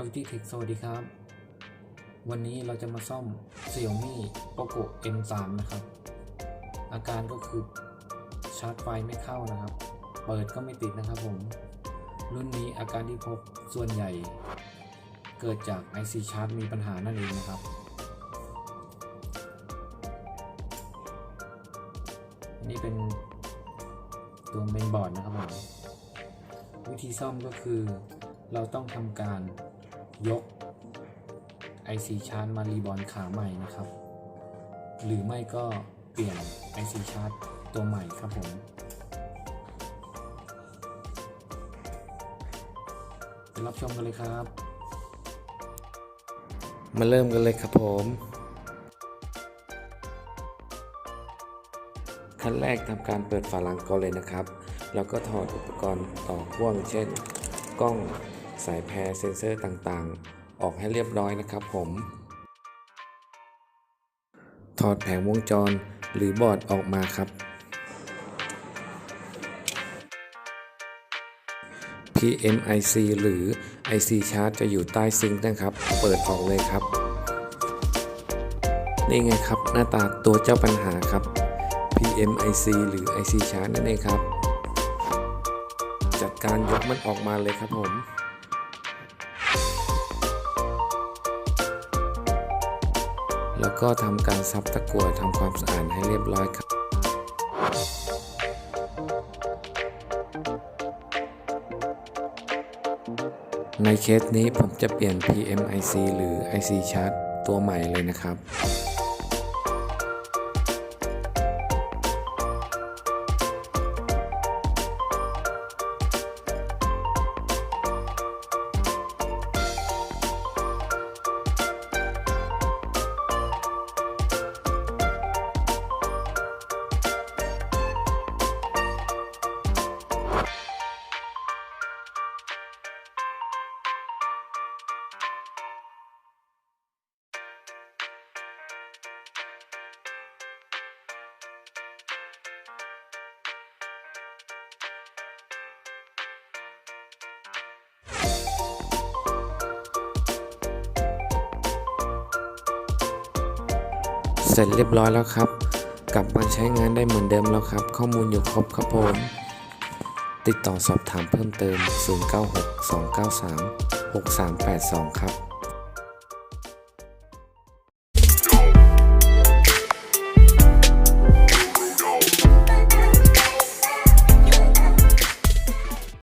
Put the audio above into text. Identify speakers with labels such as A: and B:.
A: กาวิตี้เทคสวัสดีครับ วันนี้เราจะมาซ่อม Xiaomi Poco M3 นะครับ อาการก็คือชาร์จไฟไม่เข้านะครับ เปิดก็ไม่ติดนะครับผม รุ่นนี้อาการที่พบส่วนใหญ่ เกิดจาก IC ชาร์จมีปัญหานั่นเองนะครับนนี้เป็นตัวเมนบอร์ดนะครับผมวิธีซ่อมก็คือเราต้องทำการ ยก IC ชาร์จมารีบอร์นขาใหม่นะครับ หรือไม่ก็เปลี่ยน IC ชาร์จตัวใหม่ครับผมไปรับชมกันเลยครับ มาเริ่มกันเลยครับผมขั้นแรกทำการเปิดฝาลังก่อนเลยนะครับ แล้วก็ถอดอุปกรณ์ต่อพ่วงเช่น กล้อง สายแพรเซ็นเซอร์ต่างๆ ออกให้เรียบร้อยนะครับผม ถอดแผงวงจรหรือบอร์ดออกมาครับ PMIC หรือ IC Chart จะอยู่ใต้ซิงค์นะครับ เปิดออกเลยครับ นี่ไงครับ หน้าตาตัวเจ้าปัญหาครับ PMIC หรือ IC Chart นั่นเองครับ จัดการยกมันออกมาเลยครับผม แล้วก็ทำการซับตะกั่วทำความสะอาดให้เรียบร้อยครับ ในเคสนี้ผมจะเปลี่ยน PMIC หรือ IC Chart ตัวใหม่เลยนะครับ ร็จเรียบร้อยแล้วครับ กลับมาใช้งานได้เหมือนเดิมแล้วครับ ข้อมูลอยู่ครบครับผมติดต่อสอบถามเพิ่มเติม 0962936382 ครับ